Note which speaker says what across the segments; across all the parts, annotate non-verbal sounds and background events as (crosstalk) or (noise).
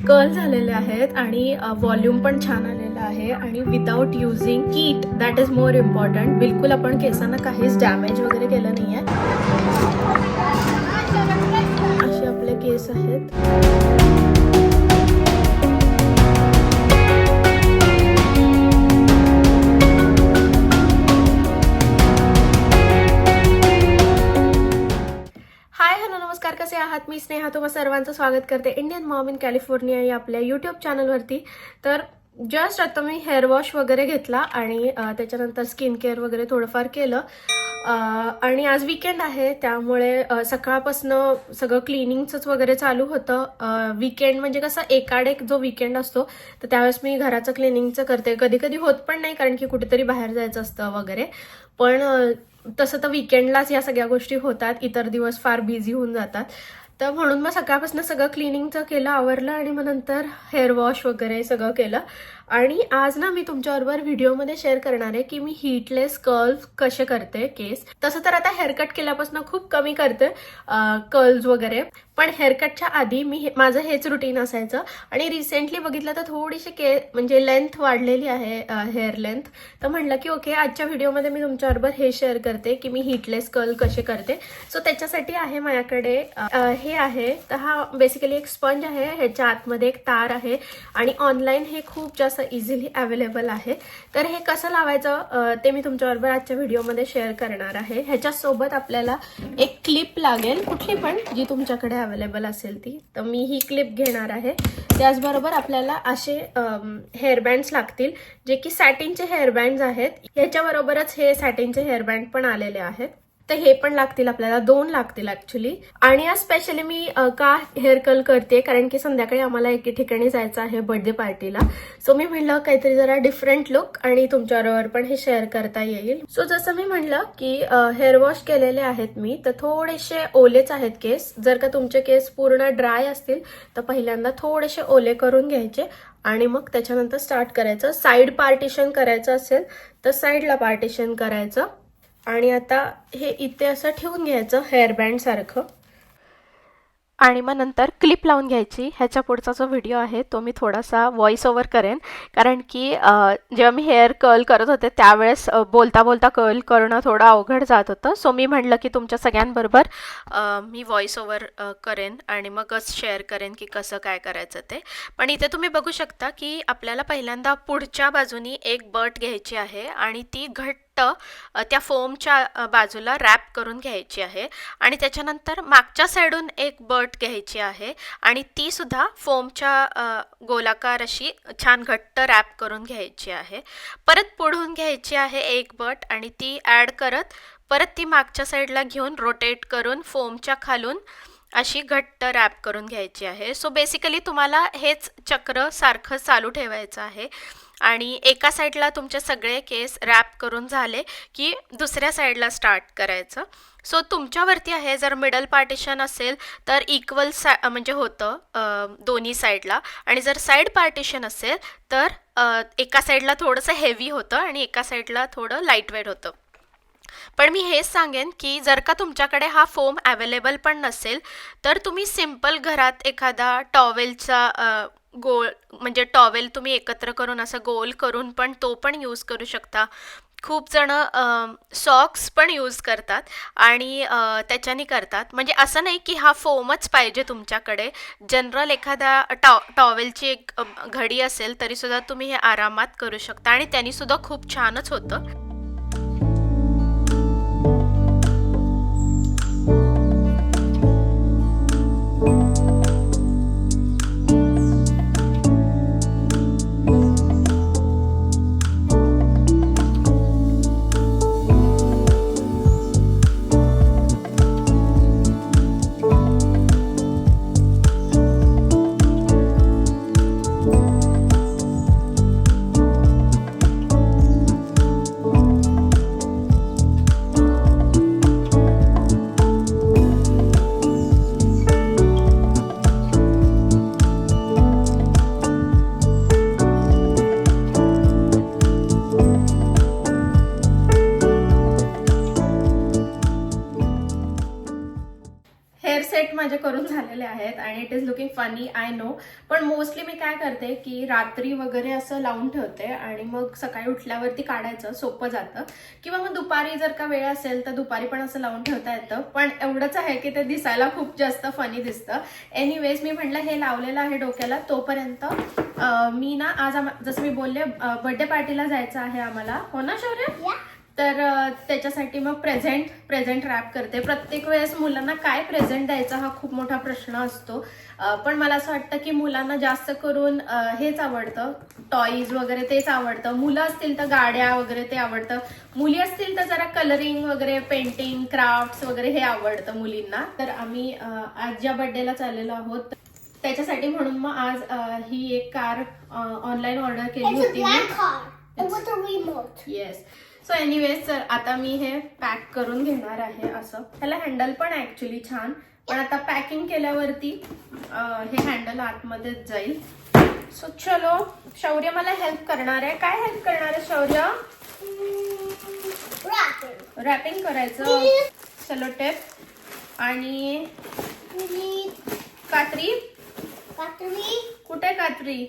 Speaker 1: Curl झालेले आहेत आणि व्हॉल्यूम पण छान आलेला आहे आणि without using kit that is more important बिलकुल आपण केसांना काहीच डॅमेज वगैरे केलं नाही आहे असे आपले केस आहेत. आहात. मी स्नेहा तुम्हा सर्वांचं स्वागत करते इंडियन मॉम इन कॅलिफोर्निया या आपल्या यूट्यूब चॅनलवरती तर जस्ट आता मी हेअर वॉश वगैरे घेतला आणि त्याच्यानंतर स्किन केअर वगैरे थोडंफार केलं. आणि आज विकेंड आहे त्यामुळे सकाळपासनं सगळं क्लिनिंगचंच वगैरे चालू होतं. विकेंड म्हणजे कसं एकाड एक जो विकेंड असतो तर त्यावेळेस मी घराचं क्लिनिंगचं करते. कधी कधी होत पण नाही कारण की कुठेतरी बाहेर जायचं असतं वगैरे. पण तसं तर विकेंडलाच या सगळ्या गोष्टी होतात. इतर दिवस फार बिझी होऊन जातात. तर म्हणून मग सकाळपासून सगळं क्लिनिंगचं केलं आवरलं आणि मग नंतर हेअर वॉश वगैरे सगळं केलं. आणि आज ना मी तुमच्याबरोबर व्हिडिओमध्ये शेअर करणार आहे की मी हीटलेस कर्ल्स कसे करते केस तसं तर आता हेअरकट केल्यापासून खूप कमी करते कर्ल्स वगैरे. पण हेअरकटच्या आधी मी हे- माझं हेच रुटीन असायचं. आणि रिसेंटली बघितलं तर थोडीशी के म्हणजे लेंथ वाढलेली आहे हेअर लेंथ तर म्हटलं की ओके आजच्या व्हिडिओमध्ये मी तुमच्याबरोबर हे शेअर करते की मी हीटलेस कर्ल कसे करते. सो त्याच्यासाठी आहे माझ्याकडे हे आहे. तर हा बेसिकली एक स्पंज आहे. ह्याच्या आतमध्ये एक तार आहे. आणि ऑनलाईन हे खूप जास्त इझिली अवेलेबल आहे. तर हे कसं लावायचं? ते मी तुमच्याबरोबर आजच्या व्हिडिओमध्ये शेअर करणार आहे. ह्याच्यासोबत आपल्याला एक क्लिप लागेल. कुठली पण जी तुमच्याकडे अवेलेबल असेल ती तर मी ही क्लिप घेणार आहे. त्याचबरोबर आपल्याला असे हेअरबँड्स लागतील जे की सॅटिनचे हेअरबँड्स आहेत. याच्याबरोबरच हे सॅटिनचे हेअरबँड पण आलेले आहेत. तर हे पण लागतील आपल्याला दोन लागतील ऍक्च्युली आणि आज स्पेशली मी का हेअर कल करते कारण की संध्याकाळी आम्हाला एके ठिकाणी जायचं आहे बर्थडे पार्टीला सो मी म्हणलं काहीतरी जरा डिफरंट लुक आणि तुमच्याबरोबर पण हे शेअर करता येईल. सो जसं मी म्हणलं की हेअर वॉश केलेले आहेत मी तर थोडेसे ओलेच आहेत केस जर का तुमचे केस पूर्ण ड्राय असतील तर पहिल्यांदा थोडेसे ओले करून घ्यायचे आणि मग त्याच्यानंतर स्टार्ट करायचं. साईड पार्टिशन करायचं असेल तर साईडला पार्टिशन करायचं. आणि आता हे इथे असं ठेवून घ्यायचं हेअरबँड सारखं. आणि मग नंतर क्लिप लावून घ्यायची. ह्याच्या पुढचा जो व्हिडिओ आहे तो मी थोडासा व्हॉइस ओव्हर करेन. कारण की जेव्हा मी हेअर कर्ल करत होते त्यावेळेस बोलता बोलता कर्ल करणं थोडं अवघड जात होतं. सो मी म्हटलं की तुमच्या सगळ्यांबरोबर मी व्हॉइस ओव्हर करेन आणि मगच शेअर करेन की कसं काय करायचं ते. पण इथे तुम्ही बघू शकता की आपल्याला पहिल्यांदा पुढच्या बाजूनी एक बट घ्यायची आहे आणि ती घट घट्ट त्या फोमच्या बाजूला रॅप करून घ्यायची आहे आणि त्याच्यानंतर मागच्या साईडून एक बट घ्यायची आहे आणि ती सुद्धा फोमच्या गोलाकार अशी छान घट्ट रॅप करून घ्यायची आहे. परत पुढून घ्यायची आहे एक बट आणि ती ॲड करत परत ती मागच्या साईडला घेऊन रोटेट करून फोमच्या खालून अशी घट्ट रॅप करून घ्यायची आहे. सो बेसिकली तुम्हाला हेच चक्र सारखं चालू ठेवायचं आहे. आणि एका साईडला तुमचे सगळे केस रॅप करून झाले की दुसऱ्या साईडला स्टार्ट करायचं. सो तुमच्यावरती आहे जर मिडल पार्टिशन असेल तर इक्वल सा म्हणजे होतं दोन्ही साईडला. आणि जर साईड पार्टिशन असेल तर एका साईडला थोडंसं हेवी होतं आणि एका साईडला थोडं लाइट वेट होतं. पण मी हेच सांगेन की जर का तुमच्याकडे हा फोम अवेलेबल पण नसेल तर तुम्ही सिंपल घरात एखादा टॉवेलचा गोल म्हणजे टॉवेल तुम्ही एकत्र करून असं गोल करून पण तो पण यूज करू शकता. खूप जण सॉक्स पण यूज करतात आणि त्याच्याने करतात. म्हणजे असं नाही की हा फोमच पाहिजे तुमच्याकडे. जनरल एखादा टॉ टॉवेलची एक घडी असेल तरीसुद्धा तुम्ही हे आरामात करू शकता आणि त्यांनीसुद्धा खूप छानच होतं. इट फनी आय नो पण मोस्टली मी काय करते की रात्री वगैरे असं लावून ठेवते आणि मग सकाळी उठल्यावरती काढायचं सोपं जातं. किंवा मग दुपारी जर का वेळ असेल तर दुपारी पण असं लावून ठेवता येतं. पण एवढंच आहे की ते दिसायला खूप जास्त फनी दिसतं. एनिवेज मी म्हटलं हे लावलेलं आहे डोक्याला. तोपर्यंत मी ना आज जसं मी बोलले बर्थडे पार्टीला जायचं आहे आम्हाला. हो ना शौर्य? तर त्याच्यासाठी मग प्रेझेंट प्रेझेंट रॅप करते. प्रत्येक वेळेस मुलांना काय प्रेझेंट द्यायचा हा खूप मोठा प्रश्न असतो. पण मला असं वाटतं की मुलांना जास्त करून हेच आवडतं. टॉईज वगैरे तेच आवडतं. मुलं असतील तर गाड्या वगैरे ते आवडतं. मुली असतील तर जरा कलरिंग वगैरे पेंटिंग क्राफ्ट्स वगैरे हे आवडतं मुलींना. तर आम्ही आज ज्या बर्थडेला चाललेलो आहोत त्याच्यासाठी म्हणून मग आज ही एक कार ऑनलाईन ऑर्डर केली होती. येस सो एनिवेज तर आता मी हे पॅक करून घेणार आहे असं. ह्याला हँडल पण ऍक्च्युली छान. पण आता पॅकिंग केल्यावरती हे हँडल आतमध्येच जाईल. सो चलो शौर्य मला हेल्प करणार आहे. काय हेल्प करणार आहे शौर्य. रॅपिंग करायचं. चलो टेप आणि कात्री. कुठे कात्री?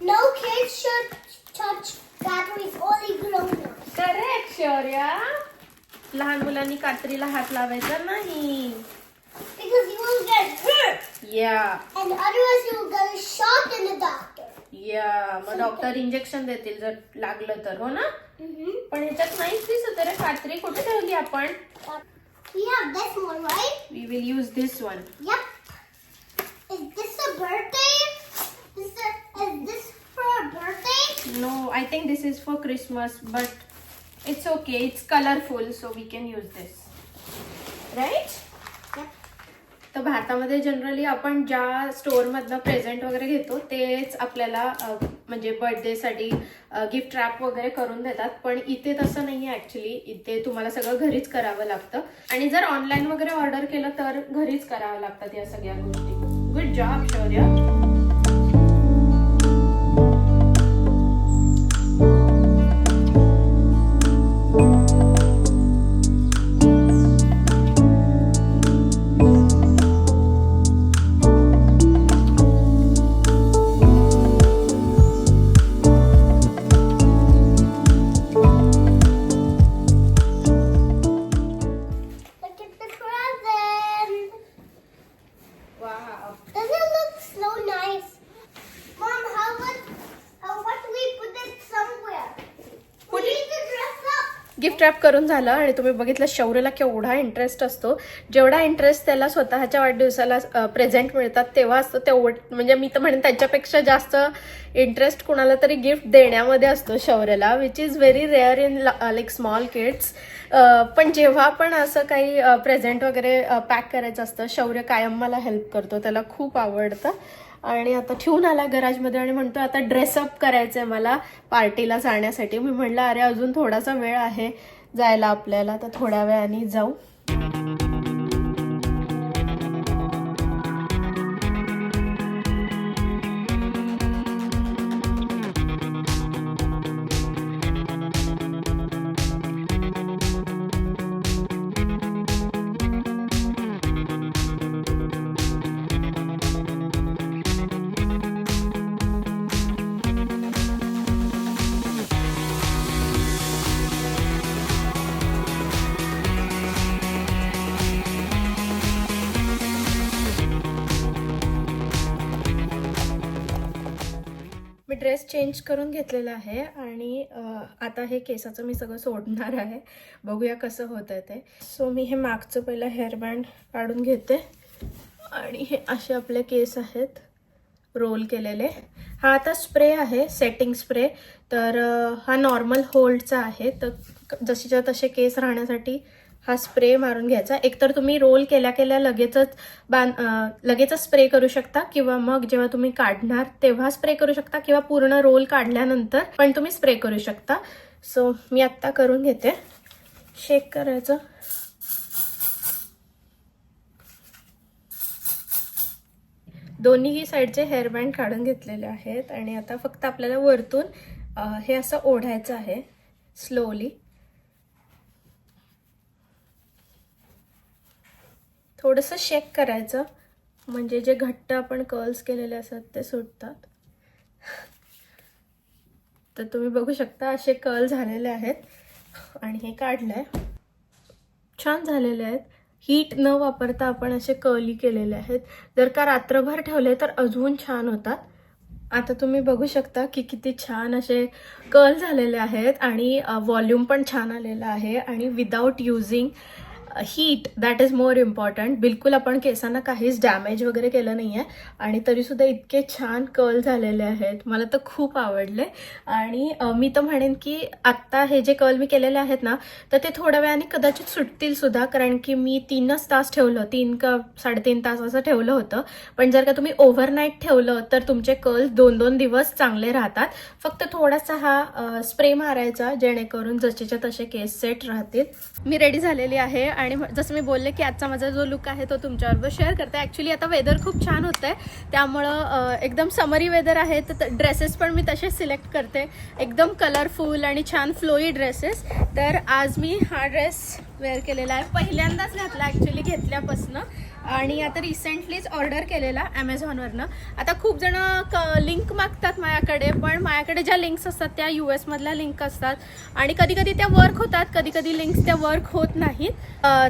Speaker 2: No, kids should touch batteries. Only grown ups.
Speaker 1: Correct Shaurya लहान मुलांनी कात्रीला हात लावायचा नाही
Speaker 2: Because you will get hurt.
Speaker 1: या
Speaker 2: And otherwise you will get a shot in the doctor.
Speaker 1: या मग डॉक्टर इंजेक्शन देतील जर लागलं तर हो ना
Speaker 2: Mm-hmm.
Speaker 1: पण ह्याच्यात नाहीच दिसत रे कात्री कुठे ठेवली आपण
Speaker 2: We have this one, right?
Speaker 1: We will use this one
Speaker 2: Yep. Is this a birthday? Is, a, is this for birthday?
Speaker 1: No I think this is for Christmas but it's okay it's colourful so we can use this right
Speaker 2: Yep.
Speaker 1: तर भारतामध्ये generally आपण ज्या स्टोअरमधनं present वगैरे घेतो तेच आपल्याला म्हणजे बर्थडेसाठी gift wrap वगैरे करून देतात. पण इथे तसं नाही आहे ॲक्च्युली इथे तुम्हाला सगळं घरीच करावं लागतं. आणि जर ऑनलाईन वगैरे ऑर्डर केलं तर घरीच करावं लागतात या सगळ्या गोष्टी.
Speaker 2: Good job Shaurya.
Speaker 1: Gift wrap करून झालं आणि तुम्ही बघितलं शौर्यला केवढा इंटरेस्ट असतो. जेवढा इंटरेस्ट त्याला स्वतःच्या वाढदिवसाला प्रेझेंट मिळतात तेव्हा असतो. तेवढ म्हणजे मी तर म्हणेन त्याच्यापेक्षा जास्त इंटरेस्ट कुणाला तरी गिफ्ट देण्यामध्ये असतो शौर्यला which is very rare in like small kids पण जेव्हा पण असं काही प्रेझेंट वगैरे पॅक करायचं असतं शौर्य कायम मला हेल्प करतो त्याला खूप आवडतं. आणि आता ठेवून आला गराजमध्ये आणि म्हणतो आता ड्रेसअप करायचंय मला पार्टीला जाण्यासाठी. मी म्हणलं अरे अजून थोडासा वेळ आहे जायला आपल्याला तर थोड्या वेळाने जाऊ. ड्रेस चेंज करून घेतलेला आहे आणि आता हे केसाचं मी सगळं सोडणार आहे. बघूया कसं होतं ते. सो मी हे मागचं पहिलं हेअरबँड काढून घेते. आणि हे असे आपले केस आहेत रोल केलेले. हा आता स्प्रे आहे सेटिंग स्प्रे तर हा नॉर्मल होल्डचा आहे. तर जसेच्या जशीच्या तसे केस राहण्यासाठी हा स्प्रे मारून घ्यायचा. एकतर तुम्ही रोल केल्या केल्या लगेचच बांध लगेचच स्प्रे करू शकता किंवा मग जेव्हा तुम्ही काढणार तेव्हा स्प्रे करू शकता किंवा पूर्ण रोल काढल्यानंतर पण तुम्ही स्प्रे करू शकता. सो मी आत्ता करून घेते. शेक करायचं. दोन्हीही साईडचे हेअरबँड काढून घेतलेले आहेत आणि आता फक्त आपल्याला वरतून हे असं ओढायचं आहे स्लोली थोडंसं शेक करायचं. म्हणजे जे घट्ट आपण कर्ल्स केलेले असतात ते सुटतात. तर तुम्ही बघू शकता असे कर्ल झालेले आहेत. आणि हे काढलं आहे छान झालेले आहेत. हीट न वापरता आपण असे कर्ली केलेले आहेत. जर का रात्रभर ठेवले तर अजून छान होतात. आता तुम्ही बघू शकता की किती छान असे कर्ल झालेले आहेत. आणि व्हॉल्यूम पण छान आलेला आहे. आणि without using heat that is more important बिलकुल आपण केसांना काहीच डॅमेज वगैरे केलं नाही आहे आणि तरीसुद्धा इतके छान कर्ल झालेले आहेत. मला तर खूप आवडले. आणि मी तर म्हणेन की आत्ता हे जे कर्ल मी केलेले आहेत ना तर ते थोड्या वेळाने कदाचित सुटतील सुद्धा. कारण की मी तीनच तास ठेवलं. तीन का साडेतीन तास असं ठेवलं होतं. पण जर का तुम्ही ओव्हरनाईट ठेवलं तर तुमचे कर्ल दोन दोन दिवस चांगले राहतात. फक्त थोडासा हा स्प्रे मारायचा जेणेकरून जसेच्या तसे केस सेट राहतील. मी रेडी झालेली आहे. आणि जसं मी बोलले की आजचा माझा जो लुक आहे तो तुमच्याबरोबर शेअर करते. ॲक्च्युली आता वेदर खूप छान होतं आहे त्यामुळं एकदम समरी वेदर आहे. तर ड्रेसेस पण मी तसेच सिलेक्ट करते. एकदम कलरफुल आणि छान फ्लोई ड्रेसेस तर आज मी हा ड्रेस वेअर केलेला आहे. पहिल्यांदाच घातला ॲक्च्युली घेतल्यापासनं. आणि आता रिसेंटलीच ऑर्डर केलेला ॲमेझॉनवरनं आता खूप जण क लिंक मागतात माझ्याकडे पण माझ्याकडे ज्या लिंक्स असतात त्या यू एसमधल्या लिंक असतात. आणि कधी कधी त्या वर्क होतात कधी कधी लिंक्स त्या वर्क होत नाहीत.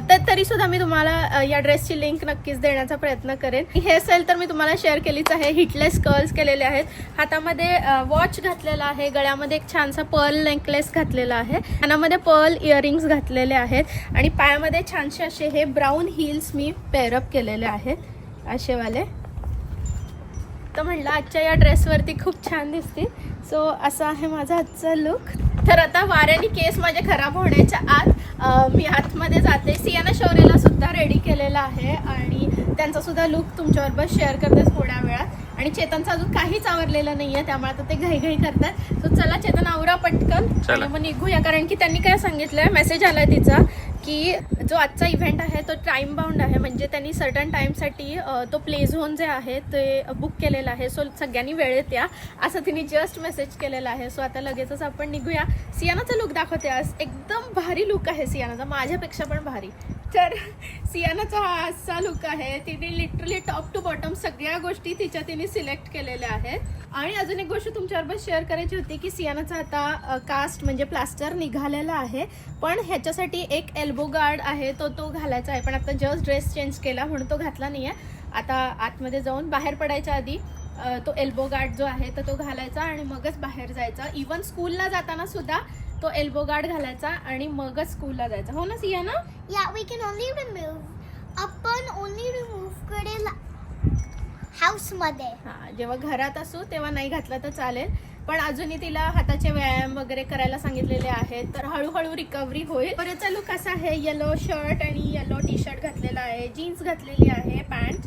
Speaker 1: तर तरीसुद्धा मी तुम्हाला या ड्रेसची लिंक नक्कीच देण्याचा प्रयत्न करेन. हे असेल तर मी तुम्हाला शेअर केलीच आहे. हिटलेस कर्ल्स केलेले आहेत. हातामध्ये वॉच घातलेला आहे. गळ्यामध्ये एक छानसा पर्ल नेकलेस घातलेला आहे. कानामध्ये पर्ल इयरिंग्स घातलेले आहेत. आणि पायामध्ये छानसे असे हे ब्राऊन हिल्स मी पेअरअप केलेले आहेत. असेवाले तर म्हणलं आजच्या या ड्रेसवरती खूप छान दिसतील. सो असा आहे माझा आजचा लुक तर आता वाऱ्याने केस माझे खराब होण्याच्या आत मी आतमध्ये जाते. सियाना शौर्यला सुद्धा रेडी केलेला आहे आणि त्यांचा सुद्धा लुक तुमच्याबरोबर शेअर करते थोड्या वेळात. आणि चेतनचं अजून काहीच आवरलेलं नाही आहे त्यामुळे आता ते घाई करतात. सो चला चेतन आवरा पटकन. आणि मग निघूया कारण की त्यांनी काय सांगितलंय मेसेज आलाय तिचा. की जो आजचा इव्हेंट आहे तो टाइम बाउंड आहे. म्हणजे त्यांनी सर्टन टाईमसाठी तो प्ले झोन जे आहे ते बुक केलेला आहे. सो सगळ्यांनी वेळेत या असं तिने जस्ट मेसेज केलेला आहे. सो आता लगेचच आपण निघूया. सियानाचा लुक दाखवते आज. एकदम भारी लुक आहे सियानाचा. माझ्यापेक्षा पण भारी. तर सियानाचा हा आजचा लुक आहे. तिने लिटरली टॉप टू बॉटम सगळ्या गोष्टी तिच्या तिने सिलेक्ट केलेल्या आहेत. आणि अजून एक गोष्ट तुमच्याबरोबर शेअर करायची होती की सियानाचा आता कास्ट म्हणजे प्लास्टर निघालेला आहे. पण ह्याच्यासाठी एक एल्बो गार्ड आहे तो तो घालायचा आहे. पण आता जस्ट ड्रेस चेंज केला म्हणून तो घातला नाही आहे आता आतमध्ये जाऊन बाहेर पडायच्या आधी तो एल्बो गार्ड जो आहे तर तो घालायचा आणि मगच बाहेर जायचा. इवन स्कूलला जाताना सुद्धा तो एल्बो गार्ड घालायचा आणि मगच स्कूलला जायचा. हो ना सियाना
Speaker 2: Yeah, we can only remove. आपण only remove करेल house मध्ये.
Speaker 1: हा जेव्हा घरात असू तेव्हा नाही घातला तर चालेल. पण अजूनही तिला हाताचे व्यायाम वगैरे करायला सांगितलेले आहेत. तर हळूहळू रिकव्हरी होईल. बरेचा लुक असा आहे. येलो शर्ट आणि येलो टी शर्ट घातलेला आहे. जीन्स घातलेली आहे पॅन्ट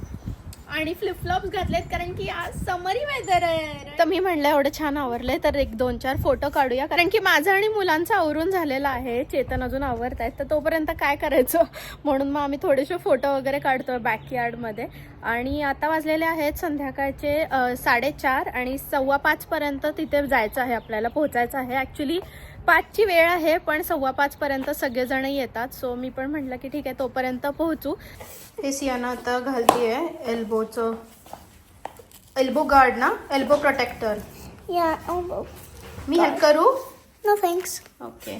Speaker 1: आणि फ्लिपफ्लॉप्स घातलेत कारण की आज समरी वेदर आहे. तर मी म्हणलं एवढं छान आवरलंय तर एक दोन चार फोटो काढूया. कारण की माझं आणि मुलांचं आवरून झालेलं आहे. चेतन अजून आवरत आहेत तर तोपर्यंत काय करायचं? (laughs) म्हणून मग आम्ही थोडेसे फोटो वगैरे काढतोय बॅकयार्डमध्ये आणि आता वाजलेले आहेत संध्याकाळचे साडेचार आणि सव्वा पाचपर्यंत तिथे जायचं आहे आपल्याला पोहोचायचं आहे. ॲक्च्युली पाचची वेळ आहे पण सव्वा पाचपर्यंत सगळेजण येतात. सो मी पण म्हटलं की ठीक आहे तोपर्यंत पोहोचू. हे सियाना आता घालतीये एल्बोचं एल्बो गार्ड ना?
Speaker 2: Elbow protector.
Speaker 1: मी हेल्प करू?
Speaker 2: No thanks.
Speaker 1: ओके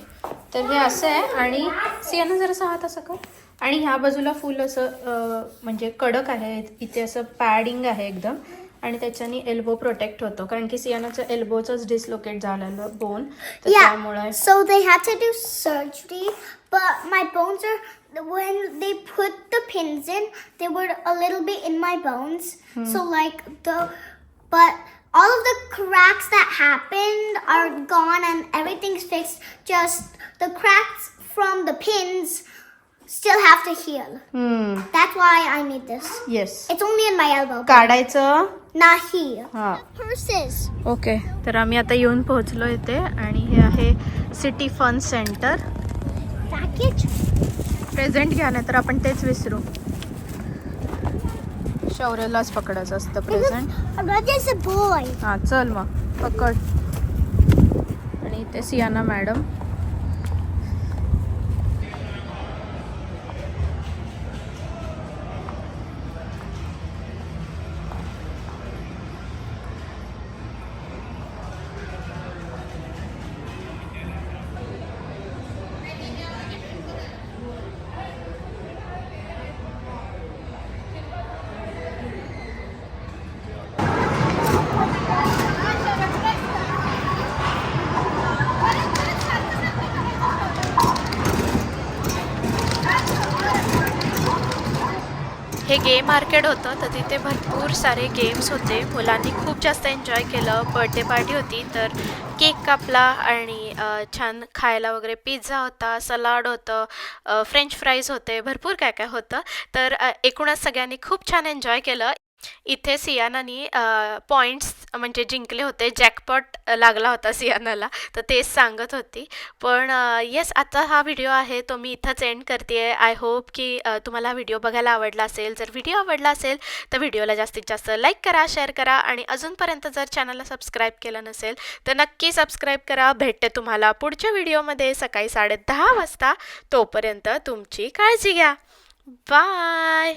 Speaker 1: तर हे असं आहे आणि सियाना जरासं हात असं कर आणि ह्या बाजूला फुल असं म्हणजे कडक आहे. इथे असं पॅडिंग आहे एकदम. आणि त्याच्याने एल्बो प्रोटेक्ट होतो कारण की सियानाचं एल्बोचंच डिसलोकेट झालेलं बोन तर
Speaker 2: Yeah.
Speaker 1: त्यामुळे
Speaker 2: So they had to do surgery, but my bones are when they put the pins in, they were a little bit in my bones. So like the but all of the cracks that happened are gone and everything's fixed. Just the cracks from the pins still have to heal. That's why I need this.
Speaker 1: Yes
Speaker 2: It's only in my elbow.
Speaker 1: काढायचं
Speaker 2: Nahi.
Speaker 1: हां
Speaker 2: Purses.
Speaker 1: Okay तर आम्ही आता येऊन पोहोचलो इथे आणि हे आहे city fun centre
Speaker 2: Package.
Speaker 1: Present घ्या नाही तर आपण तेच विसरू शौर्यलाच पकडायचं असतं प्रेझेंट
Speaker 2: There's a boy.
Speaker 1: हां चल मग पकड आणि इथे सियाना मॅडम हे गेम मार्केट होतं तर तिथे भरपूर सारे गेम्स होते. मुलांनी खूप जास्त एन्जॉय केलं. बर्थडे पार्टी होती तर केक कापला आणि छान खायला वगैरे पिझ्झा होता सलाड होतं फ्रेंच फ्राईज होते भरपूर काय काय होतं. तर एकूणच सगळ्यांनी खूप छान एन्जॉय केलं. इथे सियानानी पॉईंट्स म्हणजे जिंकले होते. जॅकपॉट लागला होता सियानाला तर तेच सांगत होती. पण येस आता हा व्हिडिओ आहे. तो मी इथंच एंड करते आहे आय होप की तुम्हाला हा व्हिडिओ बघायला आवडला असेल. जर व्हिडिओ आवडला असेल तर व्हिडिओला जास्तीत जास्त लाईक करा शेअर करा आणि अजूनपर्यंत जर चॅनलला सबस्क्राईब केलं नसेल तर नक्की सबस्क्राईब करा. भेटते तुम्हाला पुढच्या व्हिडिओमध्ये सकाळी साडे दहा वाजता. तोपर्यंत तुमची काळजी घ्या. बाय